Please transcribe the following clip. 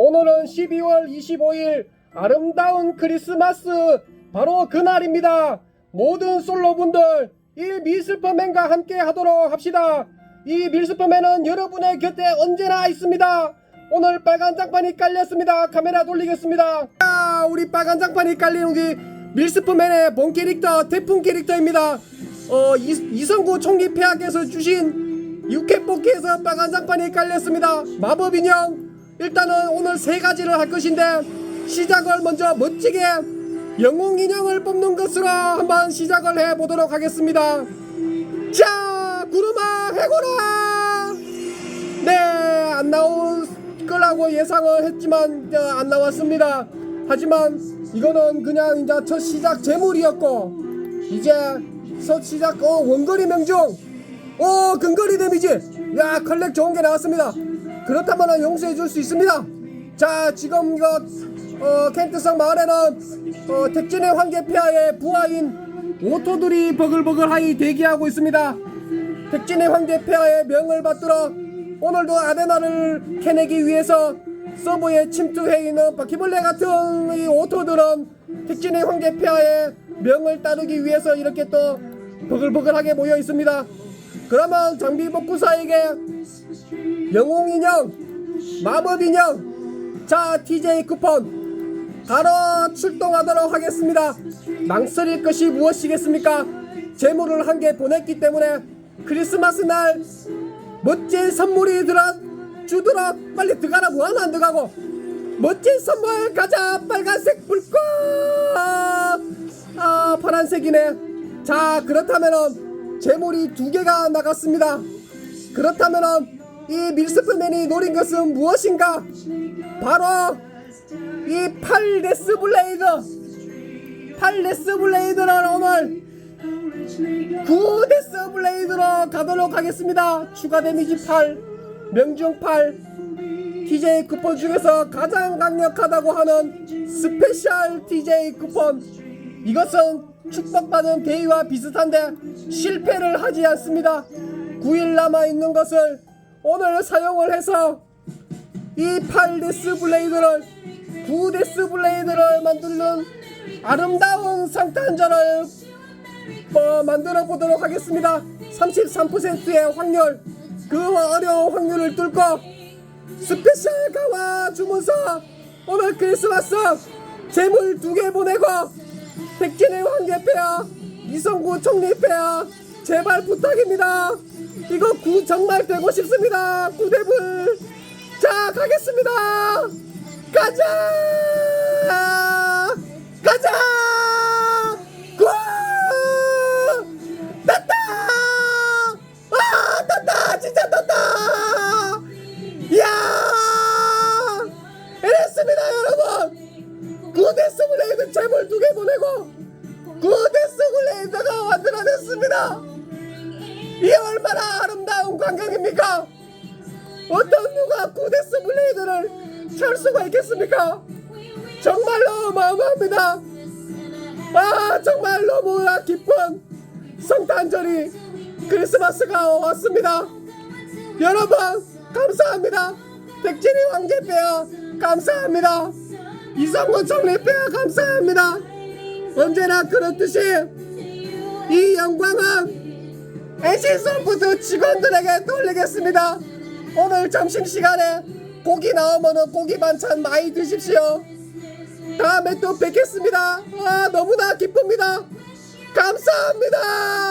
오늘은 12월 25일 아름다운 크리스마스 바로 그날입니다. 모든 솔로분들 이 밀스퍼맨과 함께 하도록 합시다. 이 밀스퍼맨은 여러분의 곁에 언제나 있습니다. 오늘 빨간 장판이 깔렸습니다. 카메라 돌리겠습니다. 자, 우리 빨간 장판이 깔린 우리 밀스퍼맨의 본 캐릭터 태풍 캐릭터입니다. 어, 이, 이성구 총리 폐하께서 주신 육회 뽑기에서 빨간 장판이 깔렸습니다. 마법 인형 일단은 오늘 세 가지를 할 것인데 시작을 먼저 멋지게 영웅 인형을 뽑는 것으로 한번 시작을 해 보도록 하겠습니다. 자, 구름아 해고라. 네, 안 나올 거라고 예상을 했지만 어, 안 나왔습니다. 하지만 이거는 그냥 이제 첫 시작 재물이었고 이제 첫 시작 어 원거리 명중 오 근거리 데미지 야 컬렉 좋은 게 나왔습니다. 그렇다면 용서해 줄 수 있습니다. 자 지금 이거 어, 켄트성 마을에는 어, 택진의 황제폐하의 부하인 오토들이 버글버글하이 대기하고 있습니다. 택진의 황제폐하의 명을 받들어 오늘도 아데나를 캐내기 위해서 서버에 침투해 있는 바퀴벌레 같은 이 오토들은 택진의 황제폐하의 명을 따르기 위해서 이렇게 또 버글버글하게 모여 있습니다. 그러면 장비 복구사에게 영웅 인형, 마법 인형, 자 TJ 쿠폰. 바로 출동하도록 하겠습니다. 망설일 것이 무엇이겠습니까? 재물을 한 개 보냈기 때문에 크리스마스 날 멋진 선물이 들어 주더라 빨리 들어가라 뭐하나 안 들어가고. 멋진 선물 가자 빨간색 불꽃. 아 파란색이네. 자 그렇다면은 재물이 두 개가 나갔습니다. 그렇다면은 이 밀스프맨이 노린 것은 무엇인가 바로 이 팔데스 블레이드 팔데스 블레이드는 오늘 9데스 블레이드로 가도록 하겠습니다. 추가 데미지 8, 명중 8, TJ 쿠폰 중에서 가장 강력하다고 하는 스페셜 TJ 쿠폰. 이것은 축복받은 대위와 비슷한데 실패를 하지 않습니다. 9일 남아 있는 것을 오늘 사용을 해서 이 8데스 블레이드를 9데스 블레이드를 만드는 아름다운 상탄전을 어, 만들어 보도록 하겠습니다. 33%의 확률, 그 어려운 확률을 뚫고 스페셜 강화 주문서 오늘 크리스마스 재물 두 개 보내고 백진의 황제폐하 이성구 총리폐하 제발 부탁입니다. 이거 구 정말 되고 싶습니다. 구대불. 자 가겠습니다. 가자! 가자! 구! 땄다! 아 땄다! 진짜 땄다! 이야! 이랬습니다 여러분. 구데스 블레이드 재물 두 개 보내고 구데스 블레이드가 만들어냈습니다 이 얼마나 아름다운 광경입니까? 어떤 누가 구데스 블레이드를 찰 수가 있겠습니까? 정말로 어마어마합니다. 아 정말 너무나 기쁜 성탄절이 크리스마스가 왔습니다. 여러분 감사합니다. 백진이 황제페어 감사합니다. 이성근 총리페어 감사합니다. 언제나 그렇듯이 이 영광은 NC소프트 직원들에게 돌리겠습니다 오늘 점심시간에 고기 나오면 고기 반찬 많이 드십시오 다음에 또 뵙겠습니다. 아, 너무나 기쁩니다. 감사합니다. 아!